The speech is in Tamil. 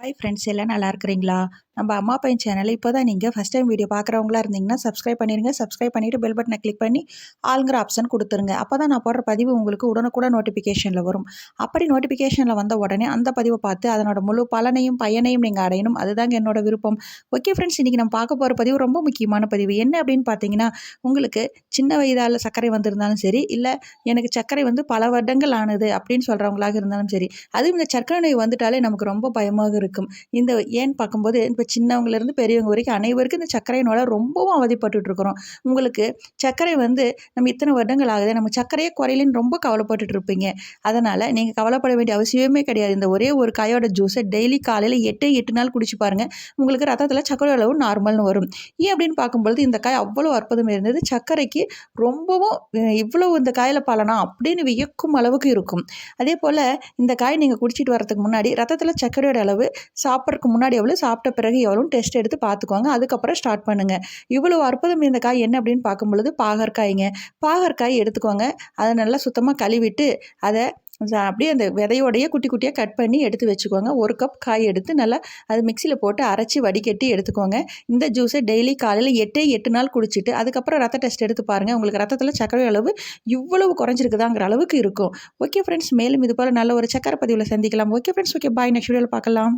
ஹாய் ஃப்ரெண்ட்ஸ் எல்லாம் நல்லா இருக்கிறீங்களா? நம்ம அம்மா பையன் சேனல் இப்போ தான் நீங்கள் ஃபஸ்ட் டைம் வீடியோ பார்க்குறவங்களா இருந்தீங்கன்னா சப்ஸ்கிரைப் பண்ணிடுங்க சப்ஸ்கிரைப் பண்ணிவிட்டு பெல் பட்டனை கிளிக் பண்ணி ஆளுங்கிற ஆப்ஷன் கொடுத்துருங்க. அப்போ தான் நான் போடுற பதிவு உங்களுக்கு உடனுக்குடன் நோட்டிஃபிகேஷனில் வரும். அப்படி நோட்டிஃபிகேஷனில் வந்த உடனே அந்த பதிவை பார்த்து அதனோட முழு பலனையும் பயனையும் நீங்கள் அடையணும். அதுதாங்க என்னோட விருப்பம். ஓகே ஃப்ரெண்ட்ஸ் இன்றைக்கி நம்ம பார்க்க போகிற பதிவு ரொம்ப முக்கியமான பதிவு. என்ன அப்படின்னு பார்த்தீங்கன்னா உங்களுக்கு சின்ன வயதால் சர்க்கரை வந்திருந்தாலும் சரி இல்லை எனக்கு சர்க்கரை வந்து பல வருடங்கள் ஆனது அப்படின்னு சொல்கிறவங்களாக இருந்தாலும் சரி அதுவும் இந்த சர்க்கரை நோய் வந்துட்டாலே நமக்கு ரொம்ப பயமாக இருக்கும். இந்த ஏன்னு பார்க்கும்போது இப்போ சின்னவங்கலேருந்து பெரியவங்க வரைக்கும் அனைவருக்கும் இந்த சர்க்கரையினால் ரொம்பவும் அவதிப்பட்டுட்ருக்குறோம். உங்களுக்கு சர்க்கரை வந்து நம்ம இத்தனை வருடங்கள் ஆகுது நம்ம சர்க்கரையே குறையிலன்னு ரொம்ப கவலைப்பட்டுட்டு இருப்பீங்க அதனால் நீங்கள் கவலைப்பட வேண்டிய அவசியமே கிடையாது. இந்த ஒரே ஒரு காயோட ஜூஸை டெய்லி காலையில் எட்டு எட்டு நாள் குடிச்சு பாருங்கள் உங்களுக்கு ரத்தத்தில் சர்க்கரை அளவு நார்மல்னு வரும். ஏன் அப்படின்னு பார்க்கும்பொழுது இந்த காய் அவ்வளோ அற்புதம் இருந்தது. சர்க்கரைக்கு ரொம்பவும் இவ்வளோ இந்த காயில் பலனா அப்படின்னு வியக்கும் அளவுக்கு இருக்கும். அதே போல் இந்த காய் நீங்கள் குடிச்சிட்டு வரதுக்கு முன்னாடி ரத்தத்தில் சர்க்கரையோட அளவு சாப்பிட்றதுக்கு முன்னாடி எவ்வளோ சாப்பிட்ட பிறகு எவ்வளோன்னு டெஸ்ட் எடுத்து பார்த்துக்கோங்க. அதுக்கப்புறம் ஸ்டார்ட் பண்ணுங்கள் இவ்வளோ அற்புதம் இந்த காய் என்ன அப்படின்னு பார்க்கும் பொழுது பாகற்காய்ங்க. பாகற்காய் எடுத்துக்கோங்க. அதை நல்லா சுத்தமாக கழுவிட்டு அதை அப்படியே அந்த விதையோடையே குட்டி குட்டியாக கட் பண்ணி எடுத்து வச்சுக்கோங்க. ஒரு கப் காய் எடுத்து நல்லா அது மிக்சியில் போட்டு அரைச்சி வடிகட்டி எடுத்துக்கோங்க. இந்த ஜூஸை டெய்லி காலையில் எட்டே எட்டு நாள் குடிச்சிட்டு அதுக்கப்புறம் ரத்த டெஸ்ட் எடுத்து பாருங்கள் உங்களுக்கு ரத்தத்தில் சர்க்கரை அளவு இவ்வளவு குறைஞ்சிருக்குதாங்கிற அளவுக்கு இருக்கும். ஓகே ஃப்ரெண்ட்ஸ் மேலும் இது போல் நல்ல ஒரு சக்கரை பதிவில் சந்திக்கலாம். Okay friends okay bye next வீடியோவில் பார்க்கலாம்.